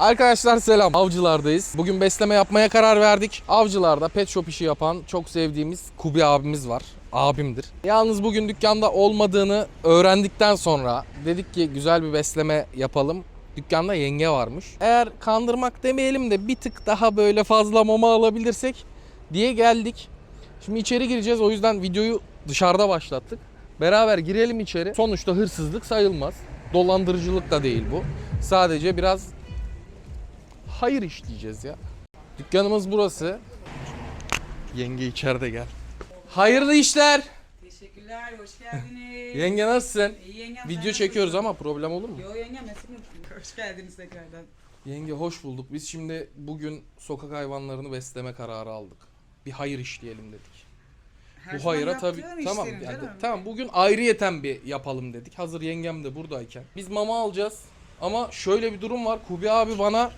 Arkadaşlar selam. Avcılardayız. Bugün besleme yapmaya karar verdik. Avcılarda pet shop işi yapan çok sevdiğimiz Kubi abimiz var. Abimdir. Yalnız bugün dükkanda olmadığını öğrendikten sonra dedik ki güzel bir besleme yapalım. Dükkanda yenge varmış. Eğer kandırmak demeyelim de bir tık daha böyle fazla mama alabilirsek diye geldik. Şimdi içeri gireceğiz. O yüzden videoyu dışarıda başlattık. Beraber girelim içeri. Sonuçta hırsızlık sayılmaz. Dolandırıcılık da değil bu. Sadece biraz hayır işleyeceğiz ya. Dükkanımız burası. Yenge içeride gel. Hayırlı işler. Teşekkürler, hoş geldiniz. Yenge nasılsın? İyi yengem. sen Video çekiyoruz nasılsın? ama problem olur mu? Yo yengem nasılsın? Hoş geldiniz tekrardan. Yenge hoş bulduk. Biz şimdi bugün sokak hayvanlarını besleme kararı aldık. Bir hayır işleyelim dedik. Her Bu hayıra tabii tamam yani, canım. tamam bugün ayrıyeten bir yapalım dedik. Hazır yengem de buradayken. Biz mama alacağız. Ama şöyle bir durum var. Kubi abi bana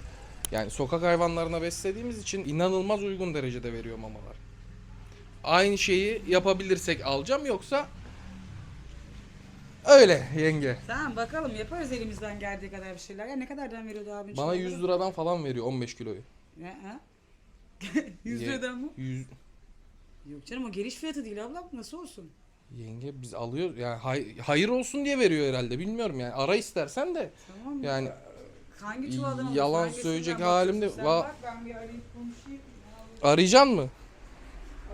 yani sokak hayvanlarına beslediğimiz için inanılmaz uygun derecede veriyor mamalar. Aynı şeyi yapabilirsek alacağım yoksa öyle yenge. Tamam bakalım yaparız elimizden geldiği kadar bir şeyler. Ya ne kadardan veriyordu abi? Bana 100 liradan falan veriyor 15 kiloyu. Ne, ha? 100 Ye- liradan mı? 100 Yok canım o geliş fiyatı değil abla nasıl olsun? Yenge biz alıyoruz yani hay- hayır olsun diye veriyor herhalde bilmiyorum yani ara istersen de Tamam mı? yani Hangi çuvaldan yalan Hangisinden söyleyecek halim de- Sen Va- bak ben bir arayıp konuşayım. arayacaksın mı?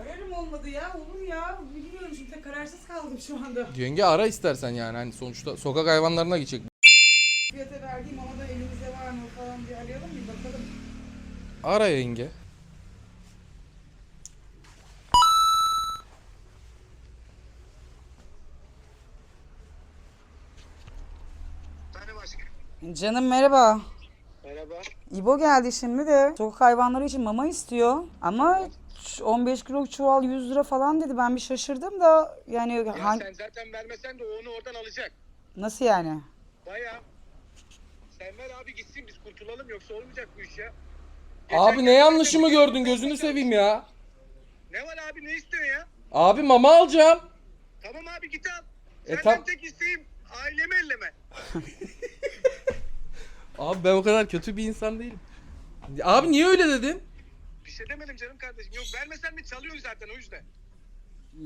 Ararım olmadı ya olur ya. Bilmiyorum şimdi tek kararsız kaldım şu anda. Yenge ara istersen yani hani sonuçta sokak hayvanlarına gidecek. Fiyata verdiğim ama da elimizde var mı falan bir arayalım bir bakalım. Ara yenge. Benim aşkım. Canım merhaba. Merhaba. İbo geldi şimdi de sokak hayvanları için mama istiyor. Ama ç- 15 kilo çuval 100 lira falan dedi. Ben bir şaşırdım da yani Ya hangi- sen zaten vermesen de o onu oradan alacak. nasıl yani? Baya. Sen ver abi gitsin biz kurtulalım yoksa olmayacak bu iş ya. Abi Geçen ne gün- yanlışımı gördün gözünü seveyim ya. Ne var abi ne istiyorsun ya? Abi mama alacağım. Tamam abi git al. E, Senden tam- tek isteğim ailemi elleme. Abi ben o kadar kötü bir insan değilim. Abi niye öyle dedin? Bir şey demedim canım kardeşim. Yok vermesen mi çalıyorsun zaten o yüzden.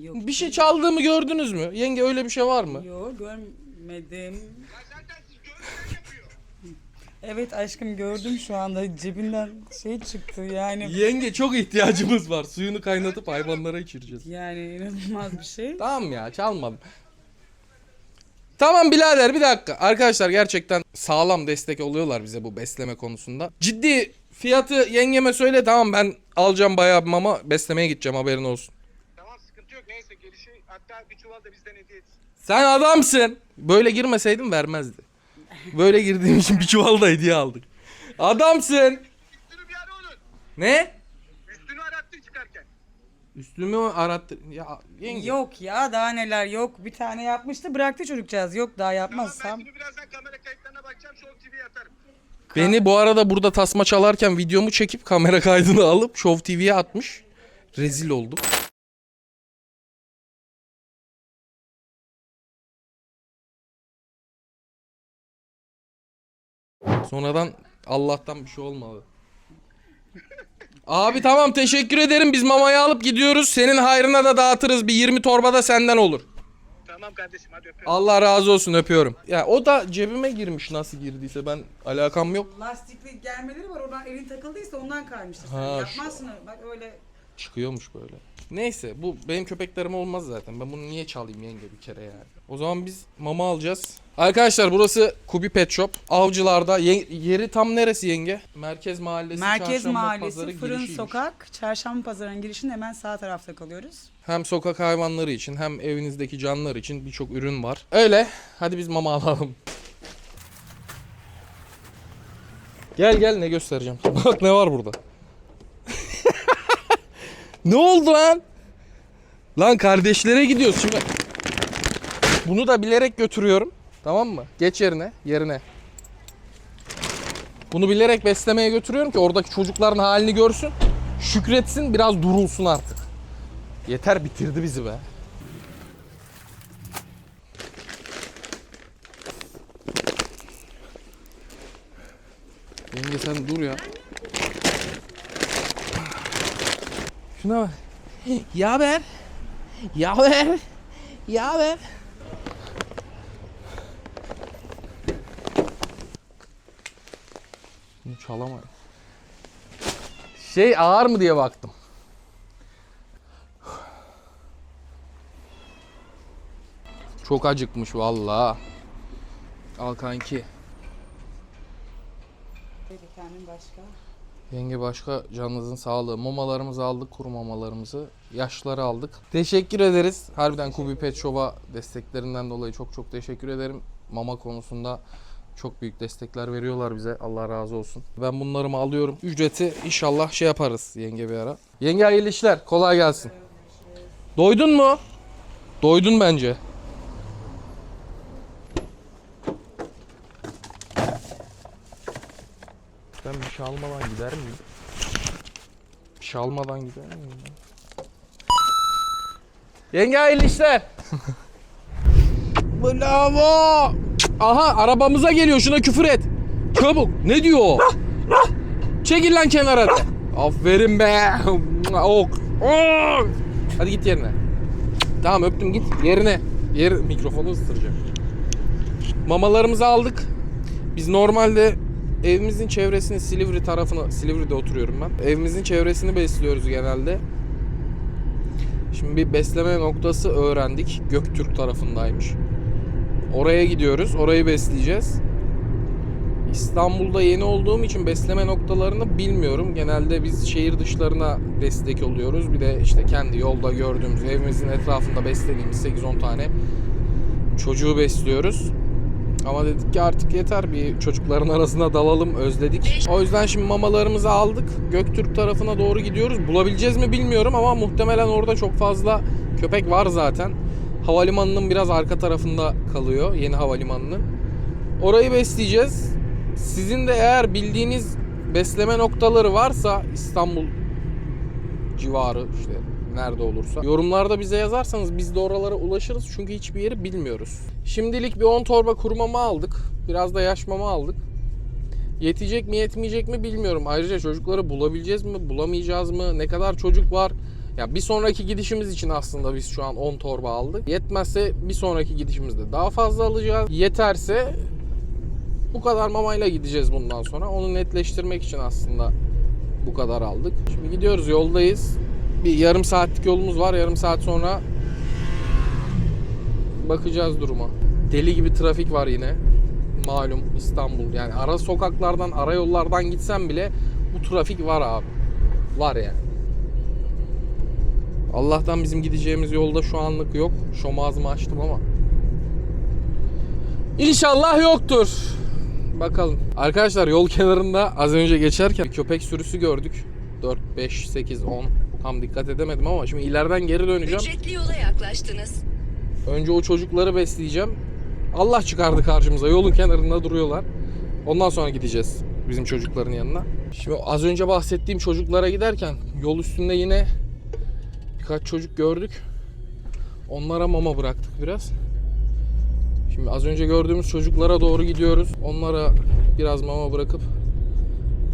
Yok. Bir şey çaldığımı gördünüz mü? Yenge öyle bir şey var mı? Yok görmedim. Ya zaten siz görmeden yapıyor. Evet aşkım gördüm şu anda cebinden şey çıktı yani. Yenge çok ihtiyacımız var. Suyunu kaynatıp hayvanlara içireceğiz. Yani inanılmaz bir şey. Tamam ya çalmadım. Tamam birader bir dakika. Arkadaşlar gerçekten sağlam destek oluyorlar bize bu besleme konusunda. Ciddi fiyatı yengeme söyle tamam ben alacağım bayağı bir mama beslemeye gideceğim haberin olsun. Tamam sıkıntı yok neyse gelişi hatta bir çuval da bizden hediye etsin. Sen adamsın. Böyle girmeseydim vermezdi. Böyle girdiğim için bir çuval da hediye aldık. Adamsın. Ne? Üstümü arattı. Ya yenge. Yok ya daha neler yok. Bir tane yapmıştı bıraktı çocukcağız. Yok daha Tamam yapmaz. ben şimdi birazdan kamera kayıtlarına bakacağım. Show TV'ye atarım. Beni bu arada burada tasma çalarken videomu çekip kamera kaydını alıp Show TV'ye atmış. Rezil oldum. Sonradan Allah'tan bir şey olmadı. Abi tamam teşekkür ederim. Biz mamayı alıp gidiyoruz. Senin hayrına da dağıtırız. Bir 20 torba da senden olur. Tamam kardeşim hadi öpüyorum. Allah razı olsun öpüyorum. Ya o da cebime girmiş nasıl girdiyse ben alakam yok. Lastikli gelmeleri var. Oradan elin takıldıysa ondan kaymıştır. Sen Ha, yapmazsın öyle. Bak öyle. Çıkıyormuş böyle. Neyse bu benim köpeklerim olmaz zaten. Ben bunu niye çalayım yenge bir kere yani. O zaman biz mama alacağız. Arkadaşlar burası Kubi Pet Shop. Avcılarda Ye- yeri tam neresi yenge? Merkez Mahallesi, Merkez Çarşamba Mahallesi, Pazarı Fırın girişiymiş. Sokak, Çarşamba Pazarı'nın girişinde hemen sağ tarafta kalıyoruz. Hem sokak hayvanları için hem evinizdeki canlılar için birçok ürün var. Öyle. Hadi biz mama alalım. Gel gel ne göstereceğim. Bak ne var burada. ne oldu lan? Lan kardeşlere gidiyoruz şimdi. Bunu da bilerek götürüyorum. Tamam mı? Geç yerine, yerine. Bunu bilerek beslemeye götürüyorum ki oradaki çocukların halini görsün. Şükretsin, biraz durulsun artık. Yeter bitirdi bizi be. Yenge sen dur ya. Şuna bak. Yaver. Yaver. Yaver. Bunu çalamadım. Şey ağır mı diye baktım. Çok acıkmış valla. Al kanki. Kendim başka. Yenge başka canınızın sağlığı. Mamalarımızı aldık, kuru mamalarımızı. Yaşları aldık. Teşekkür ederiz. Harbiden Kubi Pet Shop'a desteklerinden dolayı çok çok teşekkür ederim. Mama konusunda çok büyük destekler veriyorlar bize. Allah razı olsun. Ben bunlarımı alıyorum. Ücreti inşallah şey yaparız yenge bir ara. Yenge hayırlı işler. Kolay gelsin. Doydun mu? Doydun bence. Ben bir şey almadan gider miyim? Bir şey almadan gider miyim? Yenge hayırlı işler. Bravo. Aha arabamıza geliyor şuna küfür et. Çabuk. Ne diyor o? Çekil lan kenara. Aferin be. Ok. Ok. Hadi git yerine. Tamam öptüm git yerine. Yer mikrofonu ısıracak. Mamalarımızı aldık. Biz normalde evimizin çevresini Silivri tarafına, Silivri'de oturuyorum ben. Evimizin çevresini besliyoruz genelde. Şimdi bir besleme noktası öğrendik. Göktürk tarafındaymış. Oraya gidiyoruz. Orayı besleyeceğiz. İstanbul'da yeni olduğum için besleme noktalarını bilmiyorum. Genelde biz şehir dışlarına destek oluyoruz. Bir de işte kendi yolda gördüğümüz, evimizin etrafında beslediğimiz 8-10 tane çocuğu besliyoruz. Ama dedik ki artık yeter bir çocukların arasına dalalım özledik. O yüzden şimdi mamalarımızı aldık. Göktürk tarafına doğru gidiyoruz. Bulabileceğiz mi bilmiyorum ama muhtemelen orada çok fazla köpek var zaten. Havalimanının biraz arka tarafında kalıyor yeni havalimanının. Orayı besleyeceğiz. Sizin de eğer bildiğiniz besleme noktaları varsa İstanbul civarı işte nerede olursa yorumlarda bize yazarsanız biz de oralara ulaşırız çünkü hiçbir yeri bilmiyoruz. Şimdilik bir 10 torba kuru mama aldık. Biraz da yaş mama aldık. Yetecek mi yetmeyecek mi bilmiyorum. Ayrıca çocukları bulabileceğiz mi bulamayacağız mı ne kadar çocuk var. Ya bir sonraki gidişimiz için aslında biz şu an 10 torba aldık. Yetmezse bir sonraki gidişimizde daha fazla alacağız. Yeterse bu kadar mamayla gideceğiz bundan sonra. Onu netleştirmek için aslında bu kadar aldık. Şimdi gidiyoruz yoldayız. Bir yarım saatlik yolumuz var. Yarım saat sonra bakacağız duruma. Deli gibi trafik var yine. Malum İstanbul. Yani ara sokaklardan, ara yollardan gitsen bile bu trafik var abi. Var yani. Allah'tan bizim gideceğimiz yolda şu anlık yok. Şom açtım ama. İnşallah yoktur. Bakalım. Arkadaşlar yol kenarında az önce geçerken köpek sürüsü gördük. 4, 5, 8, 10. Tam dikkat edemedim ama şimdi ileriden geri döneceğim. Ücretli yola yaklaştınız. Önce o çocukları besleyeceğim. Allah çıkardı karşımıza. Yolun kenarında duruyorlar. Ondan sonra gideceğiz bizim çocukların yanına. Şimdi az önce bahsettiğim çocuklara giderken yol üstünde yine birkaç çocuk gördük. Onlara mama bıraktık biraz. Şimdi az önce gördüğümüz çocuklara doğru gidiyoruz. Onlara biraz mama bırakıp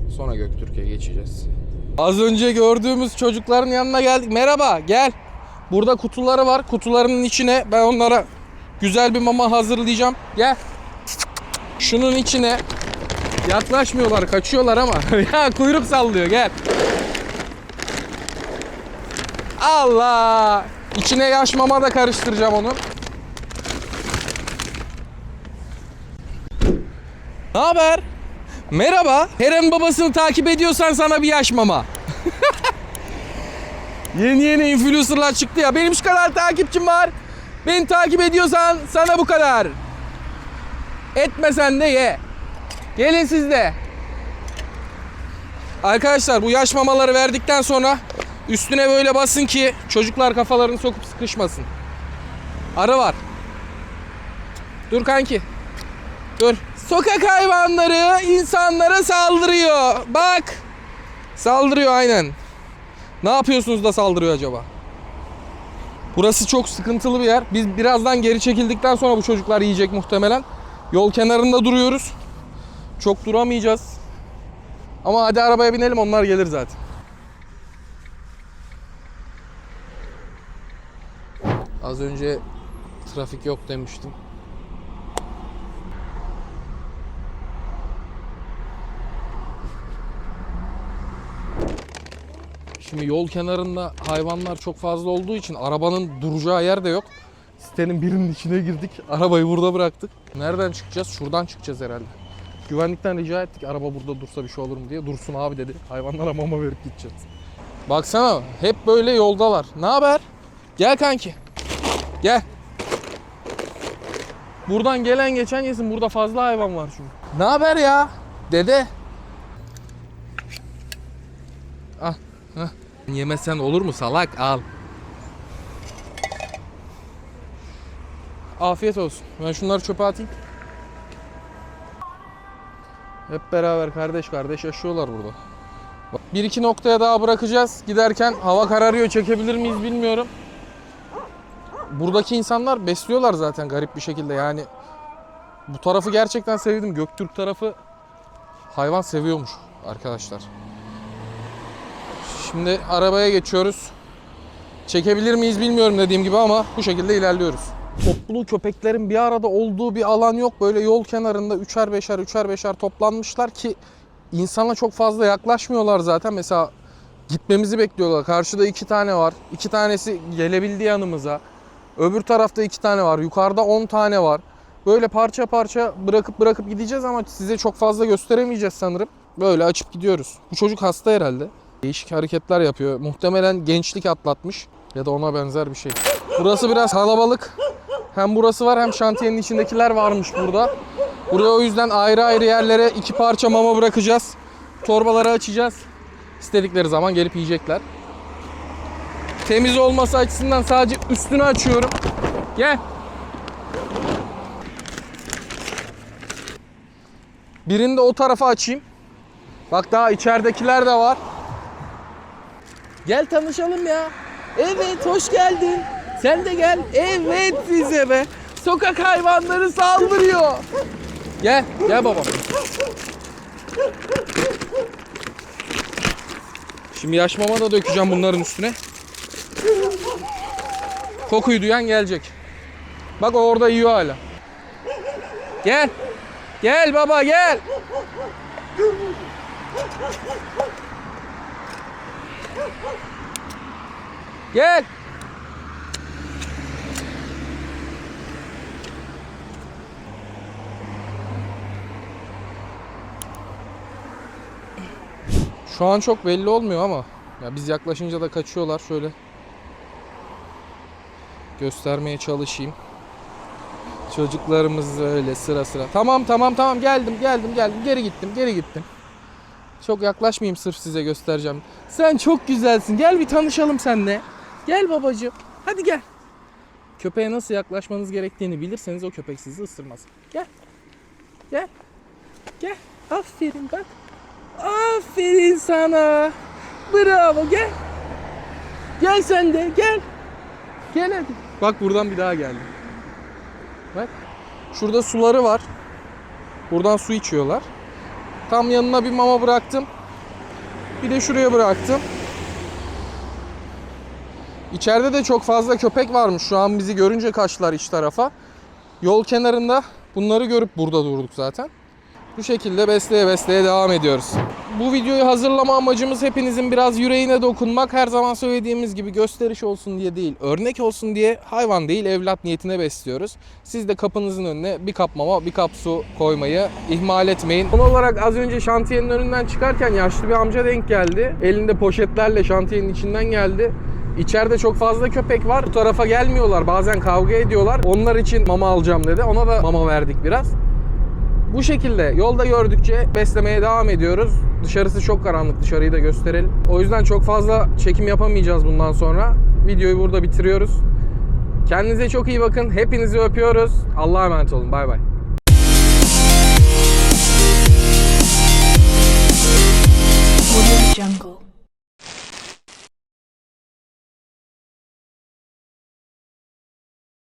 sonra Göktürk'e geçeceğiz. Az önce gördüğümüz çocukların yanına geldik. Merhaba, gel. Burada kutuları var. Kutularının içine ben onlara güzel bir mama hazırlayacağım. Gel. Şunun içine yaklaşmıyorlar, kaçıyorlar ama ya kuyruk sallıyor. Gel. Allah! İçine yaş mama da karıştıracağım onu. Ne haber? Merhaba. Heren babasını takip ediyorsan sana bir yaş mama. Yeni yeni influencerlar çıktı ya. Benim şu kadar takipçim var. Beni takip ediyorsan sana bu kadar. Etmesen de ye. Gelin siz de. Arkadaşlar bu yaş mamaları verdikten sonra üstüne böyle basın ki çocuklar kafalarını sokup sıkışmasın. Arı var. Dur kanki. Dur. Sokak hayvanları insanlara saldırıyor. Bak. Saldırıyor aynen. Ne yapıyorsunuz da saldırıyor acaba? Burası çok sıkıntılı bir yer. Biz birazdan geri çekildikten sonra bu çocuklar yiyecek muhtemelen. Yol kenarında duruyoruz. Çok duramayacağız. Ama hadi arabaya binelim onlar gelir zaten. Az önce trafik yok demiştim. Şimdi yol kenarında hayvanlar çok fazla olduğu için arabanın duracağı yer de yok. Sitenin birinin içine girdik. Arabayı burada bıraktık. Nereden çıkacağız? Şuradan çıkacağız herhalde. Güvenlikten rica ettik araba burada dursa bir şey olur mu diye. Dursun abi dedi. Hayvanlara mama verip gideceğiz. Baksana hep böyle yoldalar. Ne haber? Gel kanki. Gel. Buradan gelen geçen yesin. Burada fazla hayvan var çünkü. Ne haber ya? Dede. Heh. Yemesen olur mu salak? Al. Afiyet olsun. Ben şunları çöpe atayım. Hep beraber kardeş kardeş yaşıyorlar burada. Bak, Bir iki noktaya daha bırakacağız. Giderken hava kararıyor çekebilir miyiz bilmiyorum. Buradaki insanlar besliyorlar zaten garip bir şekilde yani. Bu tarafı gerçekten sevdim. Göktürk tarafı hayvan seviyormuş arkadaşlar. Şimdi arabaya geçiyoruz. Çekebilir miyiz bilmiyorum dediğim gibi ama bu şekilde ilerliyoruz. Toplu köpeklerin bir arada olduğu bir alan yok. Böyle yol kenarında üçer beşer üçer beşer toplanmışlar ki insana çok fazla yaklaşmıyorlar zaten. Mesela gitmemizi bekliyorlar. Karşıda iki tane var. İki tanesi gelebildi yanımıza. Öbür tarafta iki tane var. Yukarıda on tane var. Böyle parça parça bırakıp bırakıp gideceğiz ama size çok fazla gösteremeyeceğiz sanırım. Böyle açıp gidiyoruz. Bu çocuk hasta herhalde. Değişik hareketler yapıyor. Muhtemelen gençlik atlatmış ya da ona benzer bir şey. Burası biraz kalabalık. Hem burası var hem şantiyenin içindekiler varmış burada. Buraya o yüzden ayrı ayrı yerlere iki parça mama bırakacağız. Torbaları açacağız. İstedikleri zaman gelip yiyecekler. Temiz olması açısından sadece üstünü açıyorum. Gel. Birini de o tarafa açayım. Bak daha içeridekiler de var. Gel tanışalım ya. Evet hoş geldin. Sen de gel. Evet size be. Sokak hayvanları saldırıyor. Gel, gel babam. Şimdi yaş mama da dökeceğim bunların üstüne. Kokuyu duyan gelecek. Bak o orada yiyor hala. Gel. Gel baba gel. Gel. Şu an çok belli olmuyor ama ya biz yaklaşınca da kaçıyorlar şöyle. Göstermeye çalışayım. Çocuklarımız öyle sıra sıra. Tamam tamam tamam geldim geldim geldim geri gittim geri gittim. Çok yaklaşmayayım sırf size göstereceğim. Sen çok güzelsin. Gel bir tanışalım seninle. Gel babacığım. Hadi gel. Köpeğe nasıl yaklaşmanız gerektiğini bilirseniz o köpek sizi ısırmaz. Gel. Gel. Gel. Aferin bak. Aferin sana. Bravo gel. Gel sen de gel. Gel hadi. Bak buradan bir daha geldi. Bak. Şurada suları var. Buradan su içiyorlar. Tam yanına bir mama bıraktım. Bir de şuraya bıraktım. İçeride de çok fazla köpek varmış. Şu an bizi görünce kaçtılar iç tarafa. Yol kenarında bunları görüp burada durduk zaten. Bu şekilde besleye besleye devam ediyoruz. Bu videoyu hazırlama amacımız hepinizin biraz yüreğine dokunmak. Her zaman söylediğimiz gibi gösteriş olsun diye değil, örnek olsun diye hayvan değil evlat niyetine besliyoruz. Siz de kapınızın önüne bir kap mama, bir kap su koymayı ihmal etmeyin. Son olarak az önce şantiyenin önünden çıkarken yaşlı bir amca denk geldi. Elinde poşetlerle şantiyenin içinden geldi. İçeride çok fazla köpek var. Bu tarafa gelmiyorlar. Bazen kavga ediyorlar. Onlar için mama alacağım dedi. Ona da mama verdik biraz. Bu şekilde yolda gördükçe beslemeye devam ediyoruz. Dışarısı çok karanlık. Dışarıyı da gösterelim. O yüzden çok fazla çekim yapamayacağız bundan sonra. Videoyu burada bitiriyoruz. Kendinize çok iyi bakın. Hepinizi öpüyoruz. Allah'a emanet olun. Bay bay. Jungle.